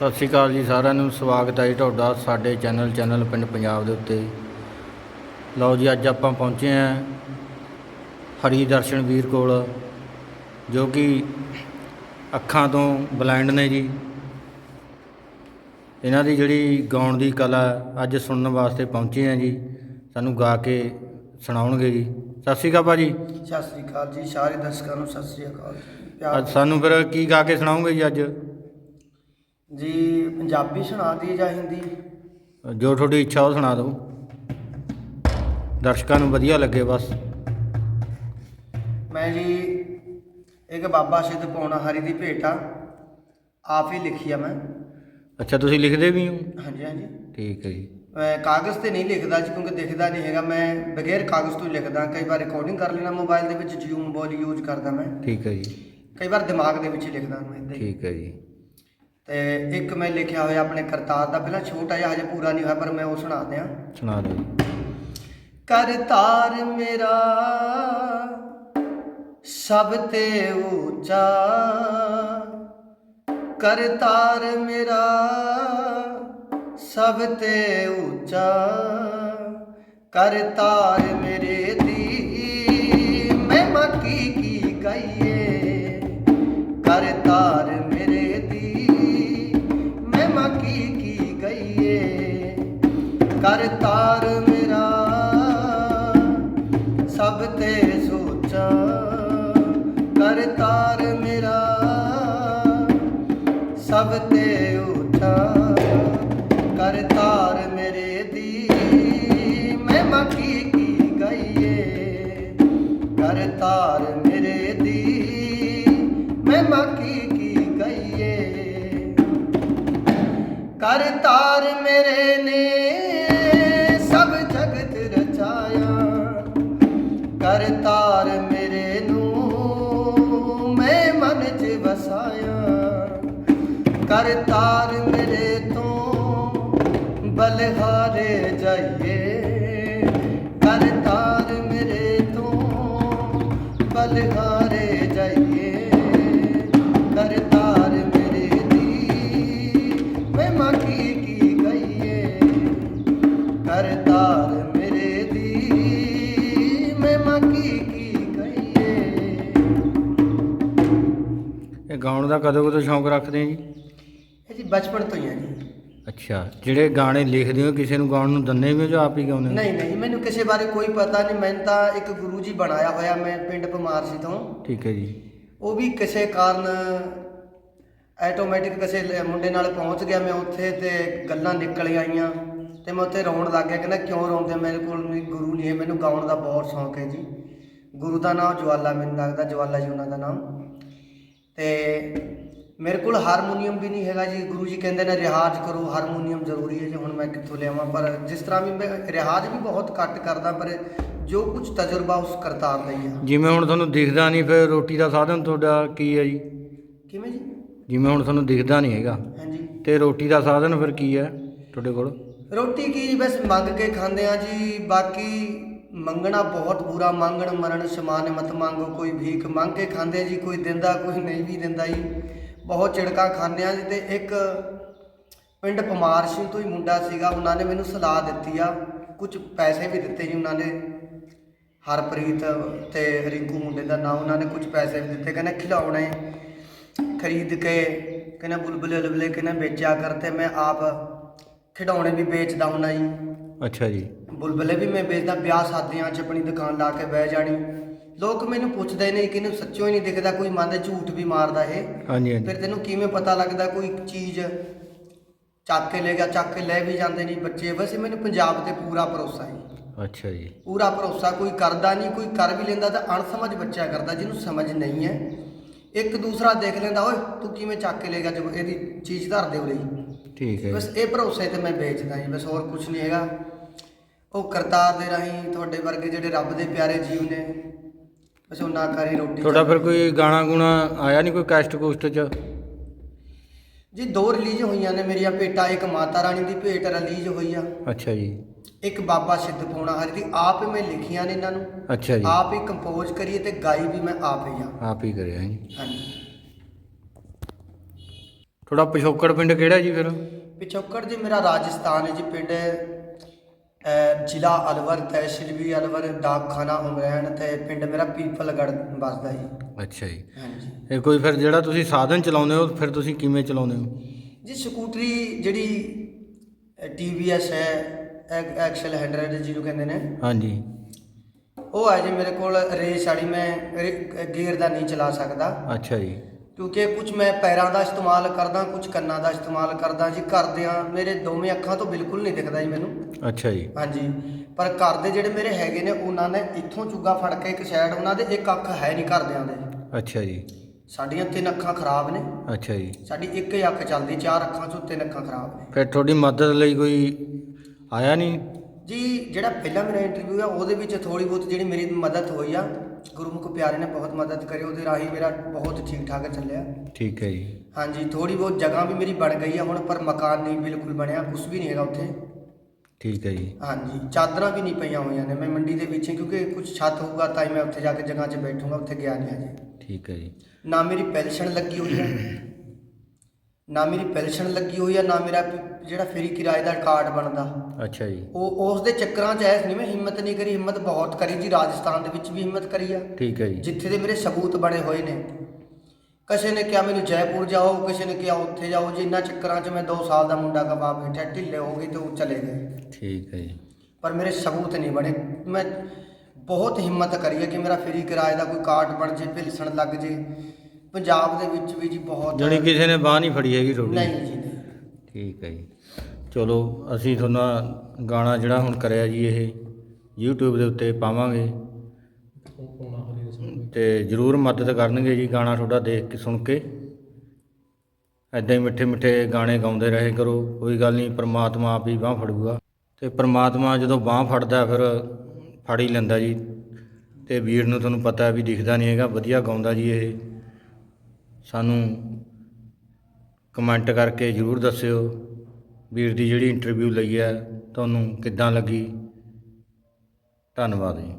ਸਤਿ ਸ਼੍ਰੀ ਅਕਾਲ ਜੀ ਸਾਰਿਆਂ ਨੂੰ ਸਵਾਗਤ ਹੈ ਜੀ ਤੁਹਾਡਾ ਸਾਡੇ ਚੈਨਲ ਚੈਨਲ ਪਿੰਡ ਪੰਜਾਬ ਦੇ ਉੱਤੇ। ਲਓ ਜੀ ਅੱਜ ਆਪਾਂ ਪਹੁੰਚੇ ਹਾਂ ਹਰੀ ਦਰਸ਼ਨ ਵੀਰ ਕੋਲ ਜੋ ਕਿ ਅੱਖਾਂ ਤੋਂ ਬਲਾਈਂਡ ਨੇ ਜੀ। ਇਹਨਾਂ ਦੀ ਜਿਹੜੀ ਗਾਉਣ ਦੀ ਕਲਾ ਅੱਜ ਸੁਣਨ ਵਾਸਤੇ ਪਹੁੰਚੇ ਹਾਂ ਜੀ ਸਾਨੂੰ ਗਾ ਕੇ ਸੁਣਾਉਣਗੇ ਜੀ। ਸਤਿ ਸ਼੍ਰੀ ਅਕਾਲ ਭਾਜੀ। ਸਤਿ ਸ੍ਰੀ ਅਕਾਲ ਜੀ ਸਾਰੇ ਦਰਸ਼ਕਾਂ ਨੂੰ ਸਤਿ ਸ੍ਰੀ ਅਕਾਲ ਅੱਜ ਸਾਨੂੰ ਫਿਰ ਕੀ ਗਾ ਕੇ ਸੁਣਾਓਗੇ ਜੀ ਅੱਜ? ਜੀ ਪੰਜਾਬੀ ਸੁਣਾ ਦੀ ਜਾਂ ਹਿੰਦੀ? ਜੋ ਤੁਹਾਡੀ ਇੱਛਾ ਉਹ ਸੁਣਾ ਦਿਓ। ਦਰਸ਼ਕਾਂ ਨੂੰ ਵਧੀਆ ਲੱਗੇ ਬਸ। ਮੈਂ ਜੀ ਇੱਕ ਬਾਬਾ ਸਿੱਧ ਪੌਣਾ ਹਰੀ ਦੀ ਭੇਟ ਆ। ਆਪ ਹੀ ਲਿਖੀ ਆ ਮੈਂ। ਅੱਛਾ ਤੁਸੀਂ ਲਿਖਦੇ ਵੀ ਹੋ? ਹਾਂਜੀ ਹਾਂਜੀ। ਠੀਕ ਹੈ ਜੀ। ਮੈਂ ਕਾਗਜ਼ ਤੇ ਨਹੀਂ ਲਿਖਦਾ ਜੀ ਕਿਉਂਕਿ ਦਿਖਦਾ ਨਹੀਂ ਹੈਗਾ। ਮੈਂ ਬਗੈਰ ਕਾਗਜ਼ ਤੋਂ ਹੀ ਲਿਖਦਾ। ਕਈ ਵਾਰ ਰਿਕਾਰਡਿੰਗ ਕਰ ਲੈਣਾ ਮੋਬਾਈਲ ਦੇ ਵਿੱਚ ਜਿਉ ਮੋਬਾਈਲ ਯੂਜ਼ ਕਰਦਾ ਮੈਂ। ਠੀਕ ਹੈ ਜੀ। ਕਈ ਵਾਰ ਦਿਮਾਗ ਦੇ ਵਿੱਚ ਹੀ ਲਿਖਦਾ ਮੈਂ ਏਦਾਂ ਹੀ। ਠੀਕ ਹੈ ਜੀ। ਤੇ ਇੱਕ ਮੈਂ ਲਿਖਿਆ ਹੋਇਆ ਆਪਣੇ ਕਰਤਾਰ ਦਾ ਪਹਿਲਾਂ ਛੋਟਾ ਜਿਹਾ ਹਜੇ ਪੂਰਾ ਨਹੀਂ ਹੋਇਆ ਪਰ ਮੈਂ ਉਹ ਸੁਣਾ ਦਿਆਂ। ਸੁਣਾ ਦਿਓ ਕਰਤਾਰ ਮੇਰਾ ਸਭ ਤੇ ਉੱਚਾ ਕਰਤਾਰ ਮੇਰਾ ਸਭ ਤੇ ਉੱਚਾ ਕਰਤਾਰ ਕਰਤਾਰ ਮੇਰਾ, ਸਭ ਤੇ ਸੋਚਾ ਕਰਤਾਰ ਮੇਰਾ, ਸਭ ਤੇ ਉੱਚਾ ਕਰਤਾਰ ਮੇਰੇ ਦੀ। ਮਹਿਮਾ ਕੀ ਕੀ ਗਾਈਏ? ਕਰਤਾਰ ਮੇਰੇ ਦੀ। ਮਹਿਮਾ ਕੀ ਕੀ ਗਾਈਏ? ਕਰਤਾਰ ਮੇਰੇ ਕਰਤਾਰ ਮੇਰੇ ਤੋਂ, ਬਲਹਾਰੇ ਜਾਈਏ। ਕਰਤਾਰ ਮੇਰੇ ਤੋਂ, ਬਲਹਾਰੇ ਜਾਈਏ। ਕਰਤਾਰ ਮੇਰੇ ਦੀ ਮੈਂ ਮਾਕੀ ਕੀ ਗਈਏ ਕਰਤਾਰ ਮੇਰੇ ਦੀ ਮੈਂ ਮਾਕੀ ਕੀ ਗਈਏ ਇਹ ਗਾਉਣ ਦਾ ਕਦੋਂ ਕਦੋਂ ਸ਼ੌਂਕ ਰੱਖਦੇ ਆ ਜੀ? ਬਚਪਨ ਤੋਂ ਹੀ ਹੈ ਜੀ। ਅੱਛਾ ਜਿਹੜੇ ਗਾਣੇ ਲਿਖਦੇ ਹੋ ਕਿਸੇ ਨੂੰ ਗਾਉਣ ਨੂੰ ਦੰਨੇ ਵੀ ਹੋ ਜਾਂ ਆਪ ਹੀ ਗਾਉਂਦੇ ਹੋ? ਨਹੀਂ ਨਹੀਂ ਮੈਨੂੰ ਕਿਸੇ ਬਾਰੇ ਕੋਈ ਪਤਾ ਨਹੀਂ। ਮੈਨੂੰ ਤਾਂ ਇੱਕ ਗੁਰੂ ਜੀ ਬਣਾਇਆ ਹੋਇਆ ਮੈਂ ਪਿੰਡ ਪਮਾਰਸੀ ਤੋਂ। ਠੀਕ ਹੈ ਜੀ। ਉਹ ਵੀ ਕਿਸੇ ਕਾਰਨ ਆਟੋਮੈਟਿਕ ਕਿਸੇ ਲ- ਮੁੰਡੇ ਨਾਲ ਪਹੁੰਚ ਗਿਆ। ਮੈਂ ਉੱਥੇ ਤੇ ਗੱਲਾਂ ਨਿਕਲ ਆਈਆਂ ਤੇ ਮੈਂ ਉੱਥੇ ਰੋਣ ਲੱਗ ਗਿਆ। ਕਹਿੰਦਾ ਕਿਉਂ ਰੋਂਦੇ? ਮੇਰੇ ਕੋਲ ਨਹੀਂ ਗੁਰੂ ਨਹੀਂ ਹੈ। ਮੈਨੂੰ ਗਾਉਣ ਦਾ ਬਹੁਤ ਸ਼ੌਂਕ ਹੈ ਜੀ। ਗੁਰੂ ਦਾ ਨਾਮ ਜਵਾਲਾ ਮੈਨੂੰ ਲੱਗਦਾ ਜਵਾਲਾ ਜੀ ਉਹਨਾਂ ਦਾ ਨਾਮ। ਤੇ ਮੇਰੇ ਕੋਲ ਹਾਰਮੋਨੀਅਮ ਵੀ ਨਹੀਂ ਹੈਗਾ ਜੀ। ਗੁਰੂ ਜੀ ਕਹਿੰਦੇ ਨੇ ਰਿਆਜ਼ ਕਰੋ ਹਾਰਮੋਨੀਅਮ ਜ਼ਰੂਰੀ ਹੈ ਜੀ ਹੁਣ ਮੈਂ ਕਿੱਥੋਂ ਲਿਆਵਾਂ? ਪਰ ਜਿਸ ਤਰ੍ਹਾਂ ਵੀ ਮੈਂ ਰਿਆਜ਼ ਵੀ ਬਹੁਤ ਘੱਟ ਕਰਦਾ ਪਰ ਜੋ ਕੁਝ ਤਜਰਬਾ ਉਸ ਕਰਤਾਰ ਦਾ ਹੀ ਆ। ਜਿਵੇਂ ਹੁਣ ਤੁਹਾਨੂੰ ਦਿਖਦਾ ਨਹੀਂ ਫਿਰ ਰੋਟੀ ਦਾ ਸਾਧਨ ਤੁਹਾਡਾ ਕੀ ਹੈ ਜੀ? ਕਿਵੇਂ ਜੀ? ਜਿਵੇਂ ਹੁਣ ਤੁਹਾਨੂੰ ਦਿਖਦਾ ਨਹੀਂ ਹੈਗਾ। ਹਾਂਜੀ। ਤੇ ਰੋਟੀ ਦਾ ਸਾਧਨ ਫਿਰ ਕੀ ਹੈ ਤੁਹਾਡੇ ਕੋਲ? ਰੋਟੀ ਕੀ ਜੀ? ਬਸ ਮੰਗ ਕੇ ਖਾਂਦੇ ਆ ਜੀ। ਬਾਕੀ ਮੰਗਣਾ ਬਹੁਤ ਬੁਰਾ। ਮੰਗਣ ਮਰਨ ਸਮਾਨ ਮਤ ਮੰਗੋ ਕੋਈ ਭੀਖ ਮੰਗ ਕੇ ਖਾਂਦੇ ਜੀ। ਕੋਈ ਦਿੰਦਾ ਕੋਈ ਨਹੀਂ ਵੀ ਦਿੰਦਾ ਜੀ। ਬਹੁਤ ਝਿੜਕਾਂ ਖਾਂਦੇ ਆ ਜੀ ਤੇ ਇੱਕ ਪਿੰਡ ਪਮਾਰ ਸਿੰਘ ਤੋਂ ਹੀ ਮੁੰਡਾ ਸੀਗਾ, ਉਹਨਾਂ ਨੇ ਮੈਨੂੰ ਸਲਾਹ ਦਿੱਤੀ ਆ ਕੁਝ ਪੈਸੇ ਵੀ ਦਿੱਤੇ ਜੀ ਉਹਨਾਂ ਨੇ। ਹਰਪ੍ਰੀਤ ਤੇ ਰਿੰਕੂ ਮੁੰਡੇ ਦਾ ਨਾਮ ਉਹਨਾਂ ਨੇ ਕੁਝ ਪੈਸੇ ਵੀ ਦਿੱਤੇ, ਕਹਿੰਦੇ ਖਿਡੌਣੇ ਖਰੀਦ ਕੇ, ਕਹਿੰਦੇ ਬੁਲਬੁਲੇ ਲਬਲੇ ਕਹਿੰਦਾ ਵੇਚਿਆ ਕਰਤੇ ਮੈਂ ਆਪ ਖਿਡੌਣੇ ਵੀ ਵੇਚਦਾ ਹੁੰਦਾ ਜੀ। ਅੱਛਾ ਜੀ। ਬੁਲਬੁਲੇ ਵੀ ਮੈਂ ਵੇਚਦਾ ਵਿਆਹ ਸ਼ਾਦੀਆਂ 'ਚ ਆਪਣੀ ਦੁਕਾਨ ਲਾ ਕੇ ਬਹਿ ਜਾਣੀ। ਲੋਕ ਮੈਨੂੰ ਪੁੱਛਦੇ ਨੇ ਕਿ ਇਹਨੂੰ ਸੱਚੋ ਹੀ ਨਹੀਂ ਦਿਖਦਾ ਕੋਈ ਮਨ ਦੇ ਝੂਠ ਵੀ ਮਾਰਦਾ ਇਹ। ਹਾਂਜੀ ਹਾਂਜੀ। ਫਿਰ ਤੈਨੂੰ ਕਿਵੇਂ ਪਤਾ ਲੱਗਦਾ ਕੋਈ ਚੀਜ਼ ਚੱਕ ਕੇ ਲੈ ਗਿਆ ਚੱਕ ਕੇ ਲੈ ਵੀ ਜਾਂਦੇ ਨਹੀਂ ਬੱਚੇ? ਵੈਸੇ ਮੈਨੂੰ ਪੰਜਾਬ ਤੇ ਪੂਰਾ ਭਰੋਸਾ ਹੈ। ਅੱਛਾ ਜੀ। ਪੂਰਾ ਭਰੋਸਾ ਕੋਈ ਕਰਦਾ ਨਹੀਂ ਕੋਈ ਕਰ ਵੀ ਲੈਂਦਾ ਤਾਂ ਅਣਸਮਝ ਬੱਚਾ ਕਰਦਾ ਜਿਹਨੂੰ ਸਮਝ ਨਹੀਂ ਹੈ। ਇੱਕ ਦੂਸਰਾ ਦੇਖ ਲੈਂਦਾ ਓਏ ਤੂੰ ਕਿਵੇਂ ਚੱਕ ਕੇ ਲੈ ਗਿਆ ਜਬ ਇਹਦੀ ਚੀਜ਼ ਧਰ ਦੇ ਉਰੇ। ਠੀਕ ਹੈ ਬਸ। ਇਹ ਭਰੋਸੇ ਤੇ ਮੈਂ ਵੇਚਦਾ ਜੀ ਬਸ ਹੋਰ ਕੁਝ ਨਹੀਂ ਹੈਗਾ। ਉਹ ਕਰਤਾਰ ਦੇ ਰਾਹੀਂ ਤੁਹਾਡੇ ਵਰਗੇ ਜਿਹੜੇ ਰੱਬ ਦੇ ਪਿਆਰੇ ਜੀਵ ਨੇ ਬਸ ਉਹਨਾਂ ਕਰੀ ਰੋਟੀ ਤੁਹਾਡਾ ਫਿਰ ਕੋਈ ਗਾਣਾ ਗੁਣਾ ਆਇਆ ਨਹੀਂ ਕੋਈ ਕੈਸਟ ਕੁਸਟ ਚ? ਜੀ ਦੋ ਰਿਲੀਜ਼ ਹੋਈਆਂ ਨੇ ਮੇਰੀਆਂ ਭੇਟਾਂ ਇੱਕ ਮਾਤਾ ਰਾਣੀ ਦੀ ਭੇਟ ਰਿਲੀਜ਼ ਹੋਈ ਆ। ਅੱਛਾ ਜੀ। ਇੱਕ ਬਾਬਾ ਸਿੱਧ ਪੂਣਾ ਹਰੀ ਦੀ ਆਪ ਹੀ ਮੈਂ ਲਿਖੀਆਂ ਨੇ ਇਹਨਾਂ ਨੂੰ। ਅੱਛਾ ਜੀ। ਆਪ ਹੀ ਕੰਪੋਜ਼ ਕਰੀਏ ਤੇ ਗਾਈ ਵੀ ਮੈਂ ਆਪ ਹੀ ਆ। ਆਪ ਹੀ ਕਰਿਆ ਜੀ। ਹਾਂਜੀ। ਤੁਹਾਡਾ ਪਿਛੋਕੜ ਪਿੰਡ ਕਿਹੜਾ ਜੀ ਫਿਰ? ਪਿਛੋਕੜ ਜੀ ਮੇਰਾ ਰਾਜਸਥਾਨ ਹੈ ਜੀ ਪਿੰਡ ਅਹ, ਜ਼ਿਲ੍ਹਾ ਅਲਵਰ ਤਹਿਸੀਲ ਵੀ ਅਲਵਰ ਡਾਕਖਾਨਾ ਉਮਰੈਣ ਤੇ ਪਿੰਡ ਮੇਰਾ ਪੀਪਲਗੜ ਵੱਸਦਾ ਜੀ। ਅੱਛਾ ਜੀ। ਹਾਂਜੀ। ਇਹ ਕੋਈ ਫਿਰ ਜਿਹੜਾ ਤੁਸੀਂ ਸਾਧਨ ਚਲਾਉਂਦੇ ਹੋ ਫਿਰ ਤੁਸੀਂ ਕਿਵੇਂ ਚਲਾਉਂਦੇ ਹੋ? ਜੀ ਸਕੂਟਰੀ ਜਿਹੜੀ TVS ਹੈ ਐਕ- ਐਕਸਲ 100 ਜਿਹਨੂੰ ਕਹਿੰਦੇ ਨੇ। ਹਾਂਜੀ। ਉਹ ਹੈ ਜੀ ਮੇਰੇ ਕੋਲ ਰੇਸ ਵਾਲੀ ਮੈਂ ਰੇ- ਗੇਅਰ ਦਾ ਨਹੀਂ ਚਲਾ ਸਕਦਾ। ਅੱਛਾ ਜੀ। ਕਿਉਂਕਿ ਕੁਝ ਮੈਂ ਪੈਰਾਂ ਦਾ ਇਸਤੇਮਾਲ ਕਰਦਾ ਕੁਝ ਕੰਨਾਂ ਦਾ ਇਸਤੇਮਾਲ ਕਰਦਾ ਜੀ ਕਰਦਿਆਂ ਮੇਰੇ ਦੋਵੇਂ ਅੱਖਾਂ ਤੋਂ ਬਿਲਕੁਲ ਨਹੀਂ ਦਿਖਦਾ ਜੀ ਮੈਨੂੰ। ਅੱਛਾ ਜੀ। ਹਾਂਜੀ। ਪਰ ਘਰ ਦੇ ਜਿਹੜੇ ਮੇਰੇ ਹੈਗੇ ਨੇ ਉਹਨਾਂ ਨੇ ਇੱਥੋਂ ਚੁੱਗਾ ਫੜ ਕੇ ਇੱਕ ਸਾਈਡ ਉਹਨਾਂ ਦੇ ਇੱਕ ਅੱਖ ਹੈ ਨਹੀਂ ਘਰਦਿਆਂ ਦੇ। ਅੱਛਾ ਜੀ। ਸਾਡੀਆਂ ਤਿੰਨ ਅੱਖਾਂ ਖਰਾਬ ਨੇ। ਅੱਛਾ ਜੀ। ਸਾਡੀ ਇੱਕ ਹੀ ਅੱਖ ਚੱਲਦੀ ਚਾਰ ਅੱਖਾਂ ਚੋਂ ਤਿੰਨ ਅੱਖਾਂ ਖਰਾਬ ਨੇ। ਫਿਰ ਤੁਹਾਡੀ ਮਦਦ ਲਈ ਕੋਈ ਆਇਆ ਨਹੀਂ? ਜੀ ਜਿਹੜਾ ਪਹਿਲਾ ਮੇਰਾ ਇੰਟਰਵਿਊ ਆ ਉਹਦੇ ਵਿੱਚ ਥੋੜੀ ਬਹੁਤ ਜਿਹੜੀ ਮੇਰੀ ਮਦਦ ਹੋਈ ਆ ਗੁਰਮੁਖ ਪਿਆਰੇ ਨੇ ਬਹੁਤ ਮਦਦ ਕਰੀ ਉਹਦੇ ਰਾਹੀਂ ਮੇਰਾ ਬਹੁਤ ਠੀਕ ਠਾਕ ਚੱਲਿਆ। ਠੀਕ ਹੈ ਜੀ। ਹਾਂਜੀ ਥੋੜੀ ਬਹੁਤ ਜਗ੍ਹਾ ਵੀ ਮੇਰੀ ਬਣ ਗਈ ਆ ਹੁਣ ਪਰ ਮਕਾਨ ਨਹੀਂ ਬਿਲਕੁਲ ਬਣਿਆ ਕੁਝ ਵੀ ਨਹੀਂ ਹੈਗਾ ਉੱਥੇ। ਠੀਕ ਹੈ ਜੀ। ਹਾਂਜੀ ਚਾਦਰਾਂ ਵੀ ਨਹੀਂ ਪਈਆਂ ਹੋਈਆਂ ਨੇ ਮੈਂ ਮੰਡੀ ਦੇ ਵਿੱਚ ਕਿਉਂਕਿ ਕੁਝ ਛੱਤ ਹੋਊਗਾ ਤਾਂ ਹੀ ਮੈਂ ਉੱਥੇ ਜਾ ਕੇ ਜਗ੍ਹਾ 'ਚ ਬੈਠੂੰਗਾ ਉੱਥੇ ਗਿਆ ਨਹੀਂ ਅਜੇ ਠੀਕ ਹੈ ਜੀ। ਨਾ ਮੇਰੀ ਪੈਨਸ਼ਨ ਲੱਗੀ ਹੋਈ ਹੈ ਨਾ ਮੇਰੀ ਪੈਨਸ਼ਨ ਲੱਗੀ ਹੋਈ ਹੈ ਨਾ ਮੇਰਾ ਜਿਹੜਾ ਫਰੀ ਕਿਰਾਏ ਦਾ ਕਾਰਡ ਬਣਦਾ। ਅੱਛਾ ਜੀ। ਉਹ ਉਸ ਦੇ ਚੱਕਰਾਂ 'ਚ ਐਸ ਨਹੀਂ ਮੈਂ ਹਿੰਮਤ ਨਹੀਂ ਕਰੀ ਹਿੰਮਤ ਬਹੁਤ ਕਰੀ ਜੀ ਰਾਜਸਥਾਨ ਦੇ ਵਿੱਚ ਵੀ ਹਿੰਮਤ ਕਰੀ ਆ। ਠੀਕ ਹੈ ਜੀ। ਜਿੱਥੇ ਦੇ ਮੇਰੇ ਸਬੂਤ ਬਣੇ ਹੋਏ ਨੇ। ਕਿਸੇ ਨੇ ਕਿਹਾ ਮੈਨੂੰ ਜੈਪੁਰ ਜਾਓ ਕਿਸੇ ਨੇ ਕਿਹਾ ਉੱਥੇ ਜਾਓ ਜੀ ਇੰਨਾ ਚੱਕਰਾਂ 'ਚ ਮੈਂ 2 ਸਾਲ ਦਾ ਮੁੰਡਾ ਕਬਾ ਬੈਠਾ ਢਿੱਲੇ ਹੋ ਗਏ ਤੇ ਉਹ ਚਲੇ ਗਏ। ਠੀਕ ਹੈ ਜੀ। ਪਰ ਮੇਰੇ ਸਬੂਤ ਨਹੀਂ ਬਣੇ। ਮੈਂ ਬਹੁਤ ਹਿੰਮਤ ਕਰੀ ਹੈ ਕਿ ਮੇਰਾ ਫਰੀ ਕਿਰਾਏ ਦਾ ਕੋਈ ਕਾਰਡ ਬਣ ਜੇ ਭਿਲਸਣ ਲੱਗ ਜੇ। ਪੰਜਾਬ ਦੇ ਵਿੱਚ ਵੀ ਜੀ ਬਹੁਤ ਜਾਣੀ ਕਿਸੇ ਨੇ ਬਾਹ ਨਹੀਂ ਫੜੀ ਹੈਗੀ ਤੁਹਾਡੀ। ਨਹੀਂ ਜੀ ਨਹੀਂ। ਠੀਕ ਹੈ ਜੀ। ਚਲੋ ਅਸੀਂ ਤੁਹਾਨੂੰ ਗਾਣਾ ਜਿਹੜਾ ਹੁਣ ਕਰਿਆ ਜੀ ਇਹ YouTube ਦੇ ਉੱਤੇ ਪਾਵਾਂਗੇ। ਤੇ ਜਰੂਰ ਮਦਦ ਕਰਨਗੇ ਜੀ ਗਾਣਾ ਤੁਹਾਡਾ ਦੇਖ ਕੇ ਸੁਣ ਕੇ। ਐਦਾਂ ਹੀ ਮਿੱਠੇ ਮਿੱਠੇ ਗਾਣੇ ਗਾਉਂਦੇ ਰਹੇ ਕਰੋ ਕੋਈ ਗੱਲ ਨਹੀਂ ਪ੍ਰਮਾਤਮਾ ਆਪ ਹੀ ਬਾਹ ਫੜੂਗਾ। ਤੇ ਪ੍ਰਮਾਤਮਾ ਜਦੋਂ ਬਾਹ ਫੜਦਾ ਫਿਰ ਫੜ ਹੀ ਲੈਂਦਾ ਜੀ। ਤੇ ਵੀਰ ਨੂੰ ਤੁਹਾਨੂੰ ਪਤਾ ਵੀ ਦਿਖਦਾ ਨਹੀਂ ਹੈਗਾ ਵਧੀਆ ਗਾਉਂਦਾ ਜੀ ਇਹ। ਸਾਨੂੰ ਕਮੈਂਟ ਕਰਕੇ ਜਰੂਰ ਦੱਸਿਓ ਵੀਰ ਦੀ ਜਿਹੜੀ ਇੰਟਰਵਿਊ ਲਈ ਹੈ, ਤੁਹਾਨੂੰ ਕਿੱਦਾਂ ਲੱਗੀ? ਧੰਨਵਾਦ ਜੀ।